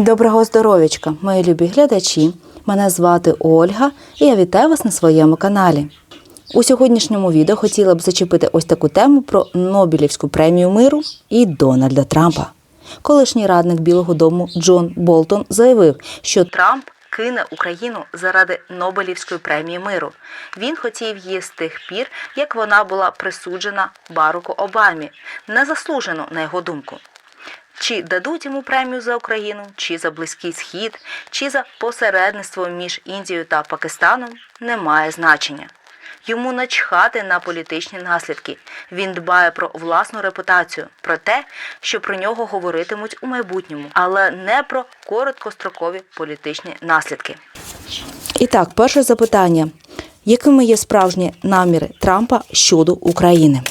Доброго здоров'ячка, мої любі глядачі. Мене звати Ольга і я вітаю вас на своєму каналі. У сьогоднішньому відео хотіла б зачепити ось таку тему про Нобелівську премію миру і Дональда Трампа. Колишній радник Білого Дому Джон Болтон заявив, що Трамп кине Україну заради Нобелівської премії миру. Він хотів її з тих пір, як вона була присуджена Баруку Обамі, незаслужено, на його думку. Чи дадуть йому премію за Україну, чи за Близький Схід, чи за посередництво між Індією та Пакистаном не має значення. Йому начхати на політичні наслідки. Він дбає про власну репутацію, про те, що про нього говоритимуть у майбутньому, але не про короткострокові політичні наслідки. І так, перше запитання: якими є справжні наміри Трампа щодо України?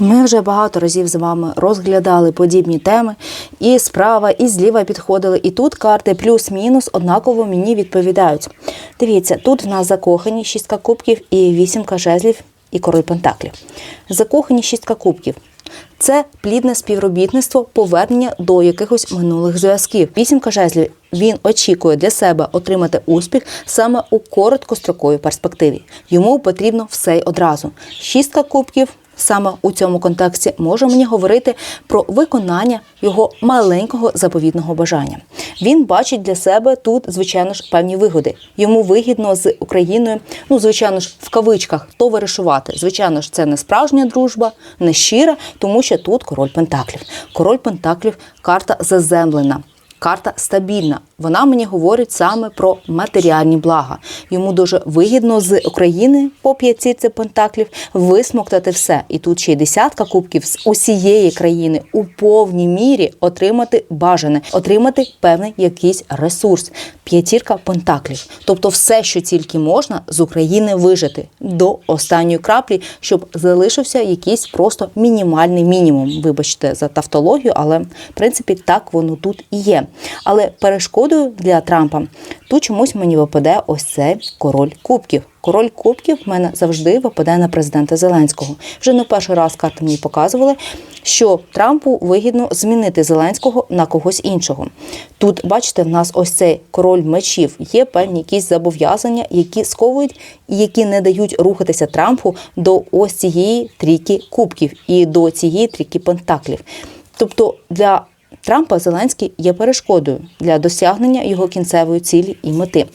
Ми вже багато разів з вами розглядали подібні теми, і справа, і зліва підходили. І тут карти плюс-мінус однаково мені відповідають. Дивіться, тут в нас закохані шістка кубків і вісімка жезлів і король пентаклів. Закохані шістка кубків. Це плідне співробітництво, повернення до якихось минулих зв'язків. Вісімка жезлів він очікує для себе отримати успіх саме у короткостроковій перспективі. Йому потрібно все й одразу. Шістка кубків саме у цьому контексті може мені говорити про виконання його маленького заповітного бажання. Він бачить для себе тут, звичайно ж, певні вигоди. Йому вигідно з Україною, ну звичайно ж, в кавичках товаришувати. Звичайно ж, це не справжня дружба, не щира, тому що тут король Пентаклів. Король Пентаклів карта заземлена. Карта стабільна. Вона мені говорить саме про матеріальні блага. Йому дуже вигідно з України по п'ятірці пентаклів висмоктати все. І тут ще й десятка кубків з усієї країни у повній мірі отримати бажане, отримати певний якийсь ресурс. П'ятірка пентаклів. Тобто все, що тільки можна з України вижити до останньої краплі, щоб залишився якийсь просто мінімальний мінімум. Вибачте за тавтологію, але в принципі так воно тут і є. Але перешкодою для Трампа тут чомусь мені випаде ось цей король кубків. Король кубків в мене завжди випадає на президента Зеленського. Вже не перший раз карти мені показували, що Трампу вигідно змінити Зеленського на когось іншого. Тут, бачите, в нас ось цей король мечів. Є певні якісь зобов'язання, які сковують і які не дають рухатися Трампу до ось цієї трійки кубків і до цієї трійки пентаклів. Тобто для Трампа Зеленський є перешкодою для досягнення його кінцевої цілі і мети.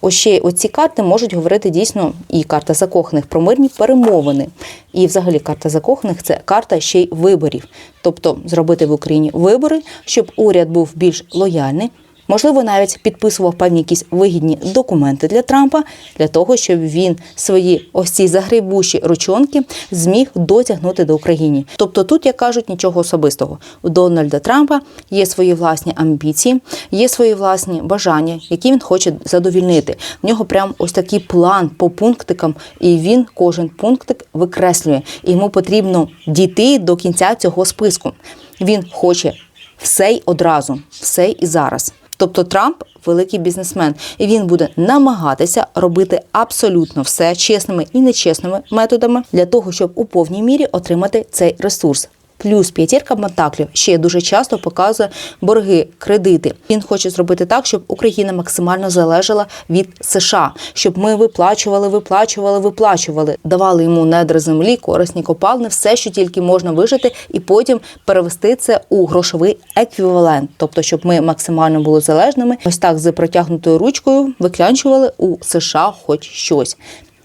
Ось ще оці карти можуть говорити дійсно і карта закоханих про мирні перемовини. І, взагалі, карта закоханих це карта ще й виборів, тобто зробити в Україні вибори, щоб уряд був більш лояльний. Можливо, навіть підписував певні якісь вигідні документи для Трампа для того, щоб він свої ось ці загребущі ручонки зміг дотягнути до України. Тобто, тут як кажуть нічого особистого. У Дональда Трампа є свої власні амбіції, є свої власні бажання, які він хоче задовільнити. В нього прям ось такий план по пунктикам, і він кожен пунктик викреслює. І йому потрібно дійти до кінця цього списку. Він хоче все й одразу, все і зараз. Тобто Трамп великий бізнесмен, і він буде намагатися робити абсолютно все чесними і нечесними методами для того, щоб у повній мірі отримати цей ресурс. Плюс п'ятірка пентаклів ще дуже часто показує борги, кредити. Він хоче зробити так, щоб Україна максимально залежала від США, щоб ми виплачували, виплачували, виплачували, давали йому недри землі, корисні копалини, все, що тільки можна вижити, і потім перевести це у грошовий еквівалент. Тобто, щоб ми максимально були залежними, ось так з протягнутою ручкою виклянчували у США хоч щось.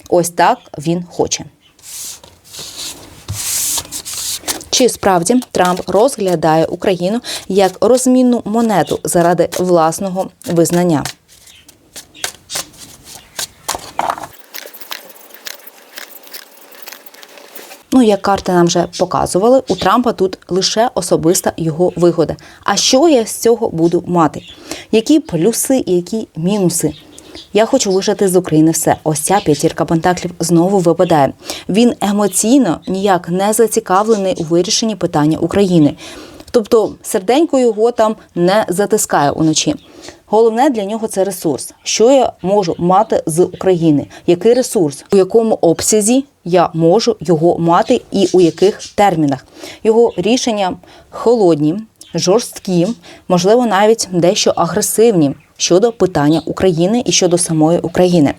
Ось так він хоче. Чи справді Трамп розглядає Україну як розмінну монету заради власного визнання? Ну, як карти нам вже показували, у Трампа тут лише особиста його вигода. А що я з цього буду мати? Які плюси і які мінуси? Я хочу вижити з України все. Ось ця п'ятірка пентаклів знову випадає. Він емоційно ніяк не зацікавлений у вирішенні питання України. Тобто серденько його там не затискає уночі. Головне для нього це ресурс. Що я можу мати з України? Який ресурс, у якому обсязі я можу його мати і у яких термінах? Його рішення холодні, жорсткі, можливо, навіть дещо агресивні щодо питання України і щодо самої України.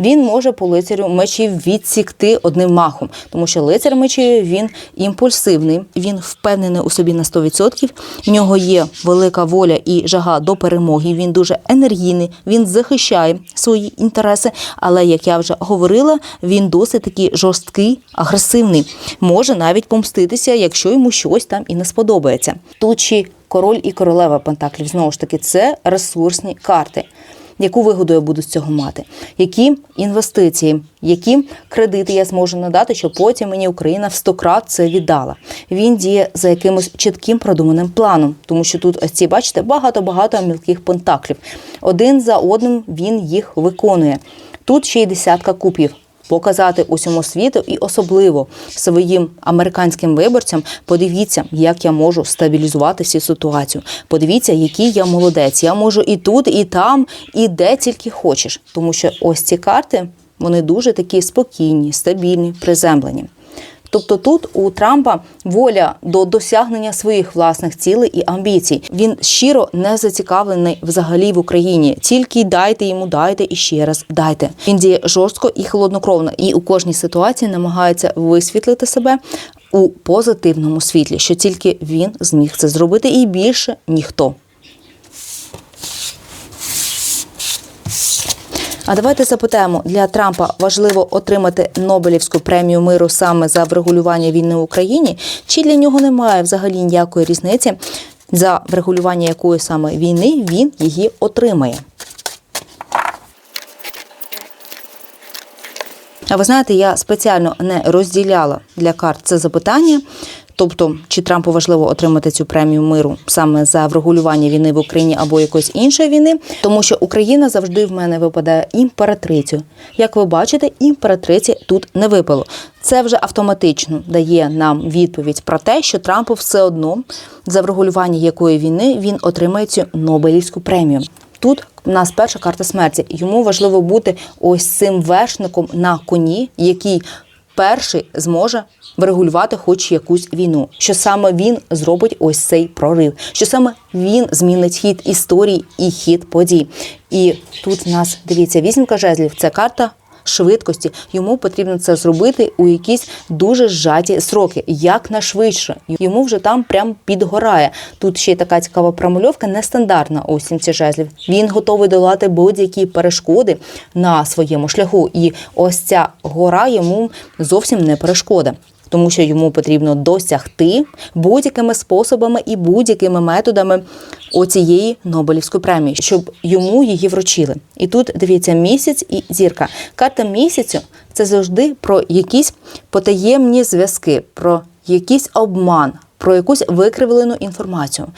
Він може по лицарю мечів відсікти одним махом, тому що лицар мечів він імпульсивний, він впевнений у собі на 100%, В нього є велика воля і жага до перемоги. Він дуже енергійний, він захищає свої інтереси. Але як я вже говорила, він досить таки жорсткий, агресивний, може навіть помститися, якщо йому щось там і не сподобається. Тут ще король і королева пентаклів знову ж таки це ресурсні карти. Яку вигоду я буду з цього мати? Які інвестиції, які кредити я зможу надати, щоб потім мені Україна в 100 крат це віддала? Він діє за якимось чітким продуманим планом, тому що тут ось ці бачите багато-багато мілких пентаклів. Один за одним він їх виконує. Тут ще й десятка купів. Показати усьому світу і особливо своїм американським виборцям. Подивіться, як я можу стабілізувати цю ситуацію. Подивіться, який я молодець. Я можу і тут, і там, і де тільки хочеш. Тому що ось ці карти вони дуже такі спокійні, стабільні, приземлені. Тобто тут у Трампа воля до досягнення своїх власних цілей і амбіцій. Він щиро не зацікавлений взагалі в Україні. Тільки дайте йому, дайте і ще раз дайте. Він діє жорстко і холоднокровно, і у кожній ситуації намагається висвітлити себе у позитивному світлі, що тільки він зміг це зробити, і більше ніхто. А давайте запитаємо, для Трампа важливо отримати Нобелівську премію миру саме за врегулювання війни в Україні, чи для нього немає взагалі ніякої різниці, за врегулювання якої саме війни він її отримає? А ви знаєте, я спеціально не розділяла для карт це запитання. Тобто, чи Трампу важливо отримати цю премію миру саме за врегулювання війни в Україні або якоїсь іншої війни, тому що Україна завжди в мене випадає імператрицю. Як ви бачите, імператриці тут не випало. Це вже автоматично дає нам відповідь про те, що Трампу все одно за врегулювання якої війни він отримає цю Нобелівську премію. Тут у нас перша карта смерті. Йому важливо бути ось цим вершником на коні, який перший зможе врегулювати хоч якусь війну. Що саме він зробить ось цей прорив, що саме він змінить хід історії і хід подій. І тут нас дивіться вісімка жезлів. Це карта. Швидкості йому потрібно це зробити у якісь дуже зжаті сроки, як на швидше. Йому вже там прям підгорає. Тут ще й така цікава промальовка, нестандартна у сімці жезлів. Він готовий долати будь-які перешкоди на своєму шляху. І ось ця гора йому зовсім не перешкода тому що йому потрібно досягти будь-якими способами і будь-якими методами оцієї Нобелівської премії, щоб йому її вручили. І тут дивіться місяць і зірка. Карта місяцю це завжди про якісь потаємні зв'язки, про якийсь обман, про якусь викривлену інформацію.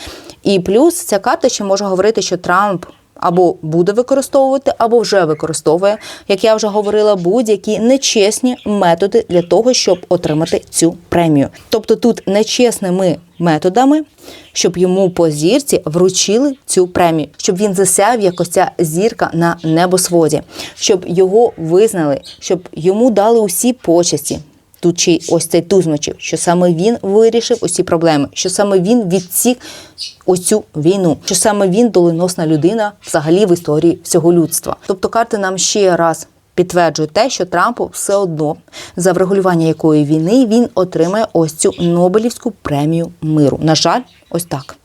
І плюс ця карта ще може говорити, що Трамп або буде використовувати, або вже використовує, як я вже говорила, будь-які нечесні методи для того, щоб отримати цю премію. Тобто тут нечесними методами, щоб йому по зірці вручили цю премію, щоб він засяв як ось ця зірка на небосводі, щоб його визнали, щоб йому дали усі почесті. Тут чи ось цей тузмачів, що саме він вирішив усі проблеми, що саме він відсік ось цю війну, що саме він доленосна людина взагалі в історії всього людства. Тобто карти нам ще раз підтверджують те, що Трампу все одно за врегулювання якої війни він отримає ось цю Нобелівську премію миру. На жаль, ось так.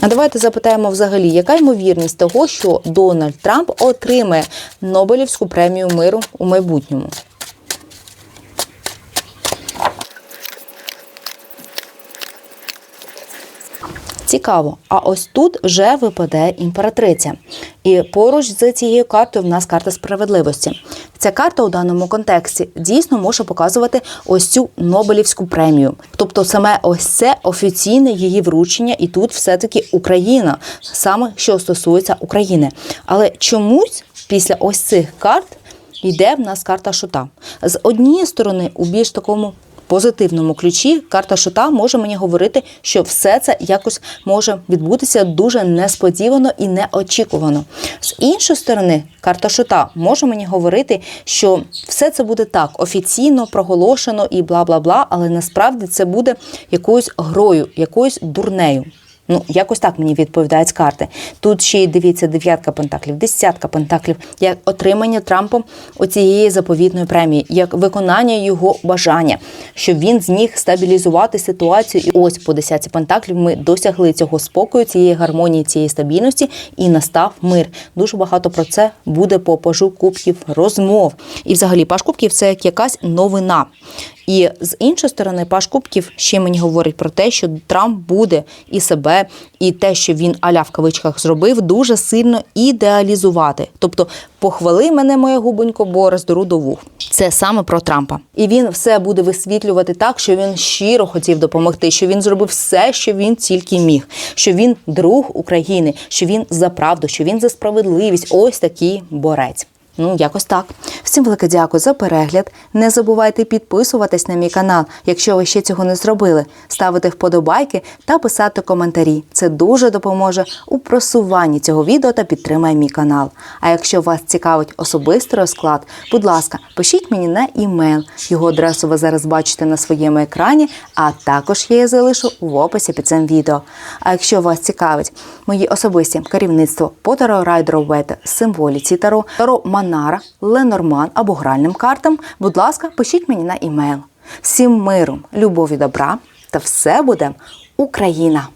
А давайте запитаємо взагалі, яка ймовірність того, що Дональд Трамп отримає Нобелівську премію миру у майбутньому? Цікаво, а ось тут вже випадає імператриця. І поруч з цією картою в нас карта справедливості. Ця карта у даному контексті дійсно може показувати ось цю Нобелівську премію. Тобто, саме ось це офіційне її вручення, і тут все-таки Україна, саме що стосується України. Але чомусь після ось цих карт йде в нас карта шута. З однієї сторони, у більш такому позитивному ключі карта шута може мені говорити, що все це якось може відбутися дуже несподівано і неочікувано. З іншої сторони, карта шута може мені говорити, що все це буде так офіційно проголошено і бла бла бла, але насправді це буде якоюсь грою, якоюсь дурнею. Ну, якось так мені відповідають карти. Тут ще й дивіться дев'ятка пентаклів, десятка пентаклів, як отримання Трампом оцієї заповітної премії, як виконання його бажання, щоб він зміг стабілізувати ситуацію. І ось по десятці пентаклів ми досягли цього спокою, цієї гармонії, цієї стабільності, і настав мир. Дуже багато про це буде по пажу кубків розмов. І взагалі паж кубків це як якась новина. І з іншої сторони, Паш Кубків ще мені говорить про те, що Трамп буде і себе, і те, що він аля в кавичках зробив, дуже сильно ідеалізувати. Тобто, похвали мене, моє губонько, бо роздору до вух. Це саме про Трампа. І він все буде висвітлювати так, що він щиро хотів допомогти, що він зробив все, що він тільки міг, що він друг України, що він за правду, що він за справедливість. Ось такий борець. Ну, якось так. Всім велике дякую за перегляд. Не забувайте підписуватись на мій канал, якщо ви ще цього не зробили, ставити вподобайки та писати коментарі. Це дуже допоможе у просуванні цього відео та підтримає мій канал. А якщо вас цікавить особистий розклад, будь ласка, пишіть мені на імейл. Його адресу ви зараз бачите на своєму екрані, а також я її залишу в описі під цим відео. А якщо вас цікавить мої особисті керівництво по таро райдеру символіці таро, таро Манара, Ленорман або гральним картам, будь ласка, пишіть мені на імейл. Всім миру, любові, добра та все буде Україна!